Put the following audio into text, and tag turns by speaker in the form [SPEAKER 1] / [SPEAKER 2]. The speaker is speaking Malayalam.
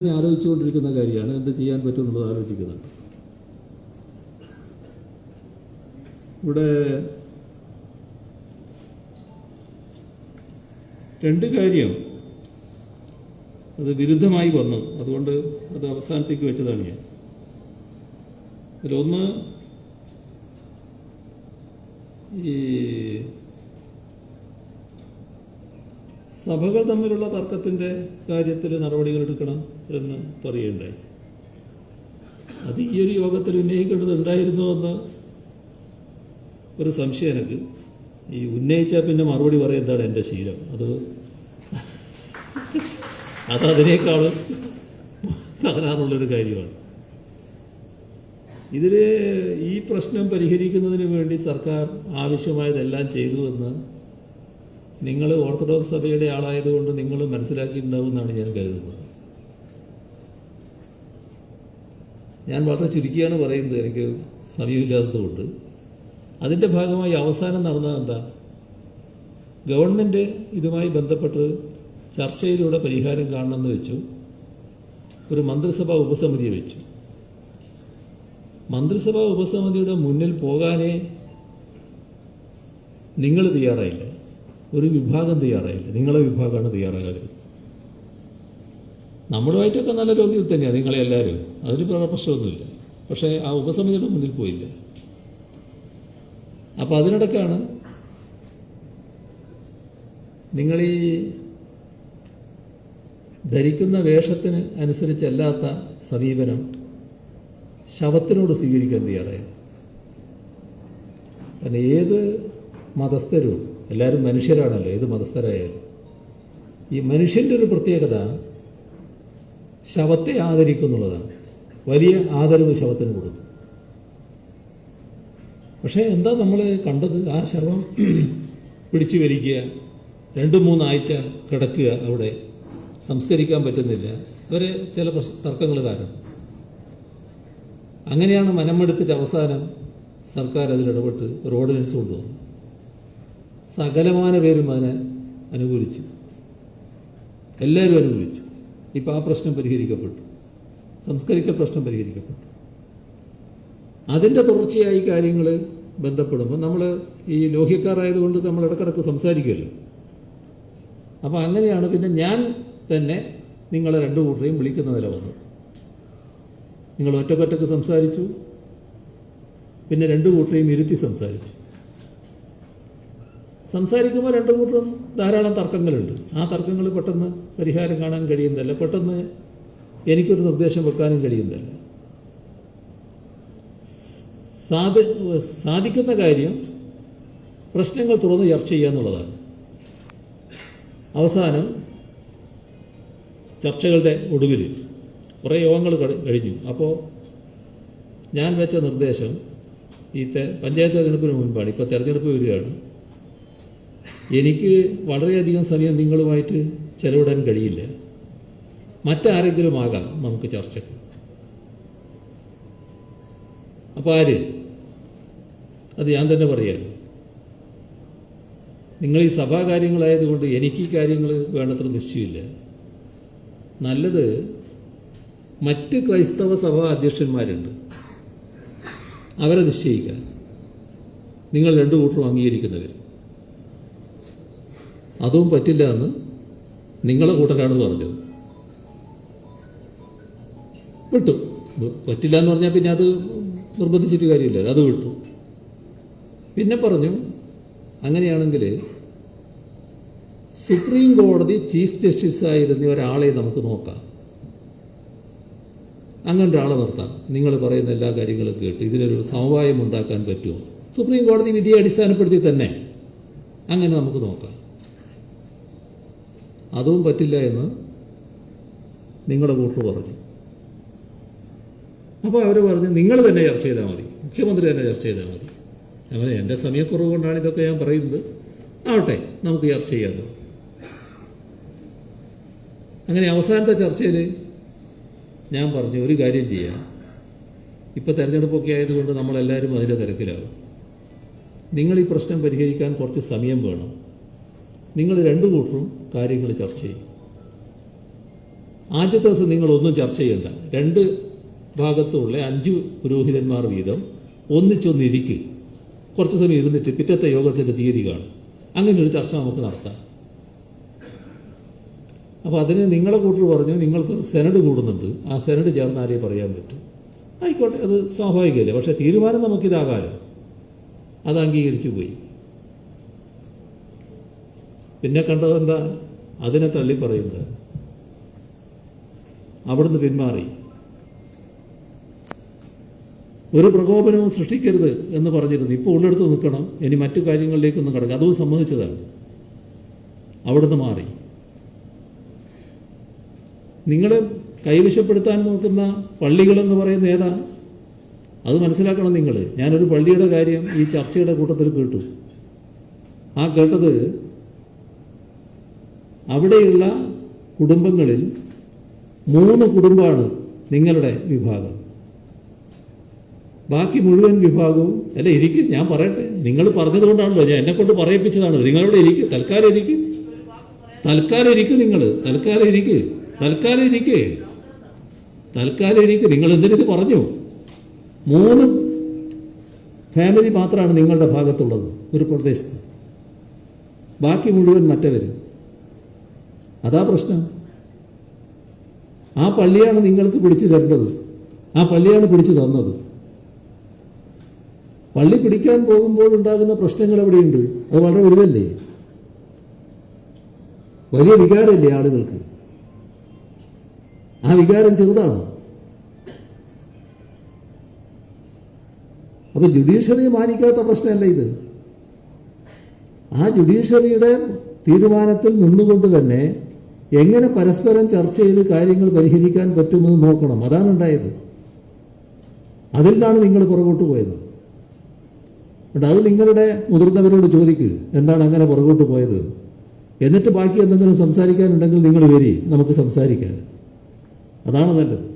[SPEAKER 1] ആലോചിച്ചുകൊണ്ടിരിക്കുന്ന കാര്യമാണ്. എന്ത് ചെയ്യാൻ പറ്റും എന്നുള്ളത് ആലോചിക്കുന്നത് ഇവിടെ രണ്ട് കാര്യം അത് വിരുദ്ധമായി വന്നു. അതുകൊണ്ട് അത് അവസാനത്തേക്ക് വെച്ചതാണ് ഞാൻ. അതിലൊന്ന് ഈ സഭകൾ തമ്മിലുള്ള തർക്കത്തിന്റെ കാര്യത്തിൽ നടപടികൾ എടുക്കണം എന്ന് പറയുണ്ടായി അത് ഈ ഒരു യോഗത്തിൽ ഉന്നയിക്കേണ്ടത് ഉണ്ടായിരുന്നു എന്ന് ഒരു സംശയം എനിക്ക്. ഈ ഉന്നയിച്ചാൽ പിന്നെ മറുപടി പറയുന്നതാണ് എന്റെ ശീലം? അത് അത് അതിനേക്കാളും തകരാറുള്ളൊരു കാര്യമാണ്. ഇതിൽ ഈ പ്രശ്നം പരിഹരിക്കുന്നതിന് വേണ്ടി സർക്കാർ ആവശ്യമായതെല്ലാം ചെയ്തു എന്ന് നിങ്ങൾ ഓർത്തഡോക്സ് സഭയുടെ ആളായതുകൊണ്ട് നിങ്ങൾ മനസ്സിലാക്കിയിട്ടുണ്ടാവുമെന്നാണ് ഞാൻ കരുതുന്നത്. ഞാൻ വളരെ ചുരുക്കിയാണ് പറയുന്നത് എനിക്ക് സമയമില്ലാത്തതുകൊണ്ട്. അതിന്റെ ഭാഗമായി അവസാനം നടന്നത് എന്താ? ഗവൺമെന്റ് ഇതുമായി ബന്ധപ്പെട്ട് ചർച്ചയിലൂടെ പരിഹാരം കാണണമെന്ന് വെച്ചു. ഒരു മന്ത്രിസഭാ ഉപസമിതിയെ വെച്ചു. മന്ത്രിസഭാ ഉപസമിതിയുടെ മുന്നിൽ പോകാനേ നിങ്ങൾ തയ്യാറായില്ല. ഒരു വിഭാഗം തയ്യാറായില്ല. നിങ്ങളെ വിഭാഗമാണ് തയ്യാറാകാതെ നമ്മളുമായിട്ടൊക്കെ നല്ല രോഗികൾ തന്നെയാണ് നിങ്ങളെ എല്ലാവരും. വേറെ പ്രശ്നമൊന്നുമില്ല പക്ഷേ ആ ഉപസമിതിയുടെ മുന്നിൽ പോയില്ല. അപ്പോൾ നിങ്ങൾ ഈ ധരിക്കുന്ന വേഷത്തിന് അനുസരിച്ചല്ലാത്ത സമീപനം ശവത്തിനോട് സ്വീകരിക്കാൻ തയ്യാറായത് കാരണം ഏത് മതസ്ഥരും എല്ലാവരും മനുഷ്യരാണല്ലോ ഏത് മതസ്ഥരായാലും. ഈ മനുഷ്യന്റെ ഒരു പ്രത്യേകത ശവത്തെ ആദരിക്കുന്നുള്ളതാണ്. വലിയ ആദരവ് ശവത്തിന് കൊടുക്കും. പക്ഷേ എന്താ നമ്മൾ കണ്ടത്? ആ ശവം പിടിച്ചു വലിക്കുക രണ്ട് മൂന്നാഴ്ച കിടക്കുക അവിടെ സംസ്കരിക്കാൻ പറ്റുന്നില്ല. അവരെ ചില തർക്കങ്ങൾ കാരണം. അങ്ങനെയാണ് മനമെടുത്തിട്ട് അവസാനം സർക്കാർ അതിലിടപെട്ട് ഒരു ഓർഡിനൻസ് കൊണ്ടുവന്നു സകലമാന പേരും അതിനെ അനുകൂലിച്ചു. എല്ലാവരും അനുകൂലിച്ചു. ഇപ്പം ആ പ്രശ്നം പരിഹരിക്കപ്പെട്ടു. സംസ്കരിക്ക പ്രശ്നം പരിഹരിക്കപ്പെട്ടു. അതിന്റെ തുടർച്ചയായി കാര്യങ്ങൾ ബന്ധപ്പെടുമ്പോൾ നമ്മൾ ഈ ലോഹ്യക്കാരായതുകൊണ്ട് നമ്മൾ ഇടക്കിടക്ക് സംസാരിക്കുമല്ലോ. അപ്പോൾ അങ്ങനെയാണ് പിന്നെ ഞാൻ തന്നെ നിങ്ങളെ രണ്ടു കൂട്ടരെയും വിളിക്കുന്ന നില വന്നത്. നിങ്ങൾ ഒറ്റക്കൊറ്റക്ക് സംസാരിച്ചു. പിന്നെ രണ്ടു കൂട്ടരെയും ഇരുത്തി സംസാരിച്ചു. സംസാരിക്കുമ്പോൾ രണ്ടു കൂട്ടരും ധാരാളം തർക്കങ്ങളുണ്ട്. ആ തർക്കങ്ങൾ പെട്ടെന്ന് പരിഹാരം കാണാൻ കഴിയുന്നതല്ല. പെട്ടെന്ന് എനിക്കൊരു നിർദ്ദേശം വെക്കാനും കഴിയുന്നില്ല സാധി സാധിക്കുന്ന കാര്യം പ്രശ്നങ്ങൾ തുറന്ന് ചർച്ച ചെയ്യുക എന്നുള്ളതാണ്. അവസാനം ചർച്ചകളുടെ ഒടുവിൽ കുറേ യോഗങ്ങൾ കഴിഞ്ഞു. അപ്പോൾ ഞാൻ വെച്ച നിർദ്ദേശം ഈ പഞ്ചായത്ത് തെരഞ്ഞെടുപ്പിന് മുൻപാണ്. ഇപ്പോൾ തെരഞ്ഞെടുപ്പ് വരികയാണ്. എനിക്ക് വളരെയധികം സമയം നിങ്ങളുമായിട്ട് ചെലവിടാൻ കഴിയില്ല. മറ്റാരെങ്കിലും ആകാം നമുക്ക് ചർച്ചയ്ക്ക് അപ്പോൾ ആര്? അത് ഞാൻ തന്നെ പറയാം. നിങ്ങൾ ഈ സഭാ കാര്യങ്ങളായതുകൊണ്ട് എനിക്ക് ഈ കാര്യങ്ങൾ വേണ്ടത്ര നിശ്ചയമില്ല. നല്ലത് മറ്റ് ക്രൈസ്തവ സഭാ അധ്യക്ഷന്മാരുണ്ട്. അവരെ നിശ്ചയിക്കുക. നിങ്ങൾ രണ്ടു കൂട്ടരും അംഗീകരിക്കുന്നവർ അതും പറ്റില്ല എന്ന് നിങ്ങളെ കൂട്ടരാണ് പറഞ്ഞത്. വിട്ടു. പറ്റില്ല എന്ന് പറഞ്ഞാൽ പിന്നെ അത് നിർബന്ധിച്ചിട്ട് കാര്യമില്ല. അത് വിട്ടു. പിന്നെ പറഞ്ഞു അങ്ങനെയാണെങ്കിൽ സുപ്രീം കോടതി ചീഫ് ജസ്റ്റിസ് ആയിരുന്ന ഒരാളെ നമുക്ക് നോക്കാം. അങ്ങനെ ഒരാളെ നിർത്താം. നിങ്ങൾ പറയുന്ന എല്ലാ കാര്യങ്ങളും കേട്ട് ഇതിനൊരു സമവായം ഉണ്ടാക്കാൻ പറ്റുമോ? സുപ്രീം കോടതി വിധിയെ അടിസ്ഥാനപ്പെടുത്തി തന്നെ. അങ്ങനെ നമുക്ക് നോക്കാം. അതും പറ്റില്ല എന്ന് നിങ്ങളുടെ കൂട്ടർ പറഞ്ഞു. അപ്പോൾ അവർ പറഞ്ഞു നിങ്ങൾ തന്നെ ചർച്ച ചെയ്താൽ മതി. മുഖ്യമന്ത്രി തന്നെ ചർച്ച ചെയ്താൽ മതി. അങ്ങനെ എന്റെ സമയക്കുറവ് കൊണ്ടാണ് ഇതൊക്കെ ഞാൻ പറയുന്നത്. ആവട്ടെ നമുക്ക് ചർച്ച ചെയ്യാമല്ലോ അങ്ങനെ അവസാനത്തെ ചർച്ചയിൽ ഞാൻ പറഞ്ഞു ഒരു കാര്യം ചെയ്യാം. ഇപ്പോൾ തിരഞ്ഞെടുപ്പൊക്കെ ആയതുകൊണ്ട് നമ്മളെല്ലാവരും അതിന്റെ തിരക്കിലാവും നിങ്ങൾ ഈ പ്രശ്നം പരിഹരിക്കാൻ കുറച്ച് സമയം വേണം. നിങ്ങൾ രണ്ടു കൂട്ടരും കാര്യങ്ങൾ ചർച്ച ചെയ്യും. ആദ്യത്തെ ദിവസം നിങ്ങൾ ഒന്നും ചർച്ച ചെയ്യണ്ട. രണ്ട് ഭാഗത്തുള്ള അഞ്ച് പുരോഹിതന്മാർ വീതം ഒന്നിച്ചൊന്നിരിക്കും. കുറച്ച് സമയം ഇരുന്നിട്ട് പിറ്റത്തെ യോഗത്തിന്റെ തീയതി കാണും. അങ്ങനെ ഒരു ചർച്ച നമുക്ക് നടത്താം. അപ്പോൾ അതിന് നിങ്ങളെ കൂട്ടർ പറഞ്ഞു നിങ്ങൾക്ക് സെനഡ് കൂടുന്നുണ്ട്. ആ സെനഡ് ചേർന്ന് ആരെയും പറയാൻ പറ്റും. ആയിക്കോട്ടെ അത് സ്വാഭാവികമല്ലേ? പക്ഷേ തീരുമാനം നമുക്കിതാകാലോ? അത് അംഗീകരിച്ചു പോയി. പിന്നെ കണ്ടത് എന്താ? അതിനെ തള്ളി പറയുന്നത്. അവിടുന്ന് പിന്മാറി. ഒരു പ്രകോപനവും സൃഷ്ടിക്കരുത് എന്ന് പറഞ്ഞിരുന്നു. ഇപ്പോൾ ഉള്ളിടത്ത് നിൽക്കണം. ഇനി മറ്റു കാര്യങ്ങളിലേക്കൊന്നും കിടക്കുക അതും സമ്മതിച്ചതാണ്. അവിടുന്ന് മാറി. നിങ്ങളെ കൈവശപ്പെടുത്താൻ നോക്കുന്ന പള്ളികളെന്ന് പറയുന്ന ഏതാ? അത് മനസ്സിലാക്കണം നിങ്ങൾ ഞാനൊരു പള്ളിയുടെ കാര്യം ഈ ചർച്ചയുടെ കൂട്ടത്തിൽ കേട്ടു. ആ കേട്ടത് അവിടെയുള്ള കുടുംബങ്ങളിൽ മൂന്ന് കുടുംബമാണ് നിങ്ങളുടെ വിഭാഗം. ബാക്കി മുഴുവൻ വിഭാഗവും അല്ല ഇരിക്കും. ഞാൻ പറയട്ടെ. നിങ്ങൾ പറഞ്ഞതുകൊണ്ടാണല്ലോ ഞാൻ എന്നെ കൊണ്ട് പറയിപ്പിച്ചതാണ്. നിങ്ങളിവിടെ ഇരിക്കും. തൽക്കാലം ഇരിക്കും. തൽക്കാലം ഇരിക്കും നിങ്ങൾ. തൽക്കാലം ഇരിക്ക്. തൽക്കാലം ഇരിക്ക്. തൽക്കാലം ഇരിക്കും. നിങ്ങൾ എന്തിനു പറഞ്ഞു? മൂന്ന് ഫാമിലി മാത്രമാണ് നിങ്ങളുടെ ഭാഗത്തുള്ളത്. ഒരു പ്രദേശത്ത്. ബാക്കി മുഴുവൻ മറ്റവരും. അതാ പ്രശ്നം. ആ പള്ളിയാണ് നിങ്ങൾക്ക് പിടിച്ചു തരേണ്ടത്. ആ പള്ളിയാണ് പിടിച്ചു തന്നത്. പള്ളി പിടിക്കാൻ പോകുമ്പോൾ ഉണ്ടാകുന്ന പ്രശ്നങ്ങൾ എവിടെയുണ്ട്? അത് വളരെ വലുതല്ലേ? വലിയ വികാരമല്ലേ ആളുകൾക്ക്? ആ വികാരം ചെറുതാണ്? അപ്പൊ ജുഡീഷ്യറി മാനിക്കാത്ത പ്രശ്നമല്ല ഇത്. ആ ജുഡീഷ്യറിയുടെ തീരുമാനത്തിൽ നിന്നുകൊണ്ട് തന്നെ എങ്ങനെ പരസ്പരം ചർച്ച ചെയ്ത് കാര്യങ്ങൾ പരിഹരിക്കാൻ പറ്റുമെന്ന് നോക്കണം. അതാണ് ഉണ്ടായത്. നിന്നാണ് നിങ്ങൾ പുറകോട്ട് പോയത്. അത് നിങ്ങളുടെ മുതിർന്നവരോട് ചോദിക്കുക എന്താണ് അങ്ങനെ പുറകോട്ട് പോയത്? എന്നിട്ട് ബാക്കി എന്തെങ്കിലും സംസാരിക്കാനുണ്ടെങ്കിൽ നിങ്ങൾ വരി നമുക്ക് സംസാരിക്കാം. അതാണ് നല്ലത്.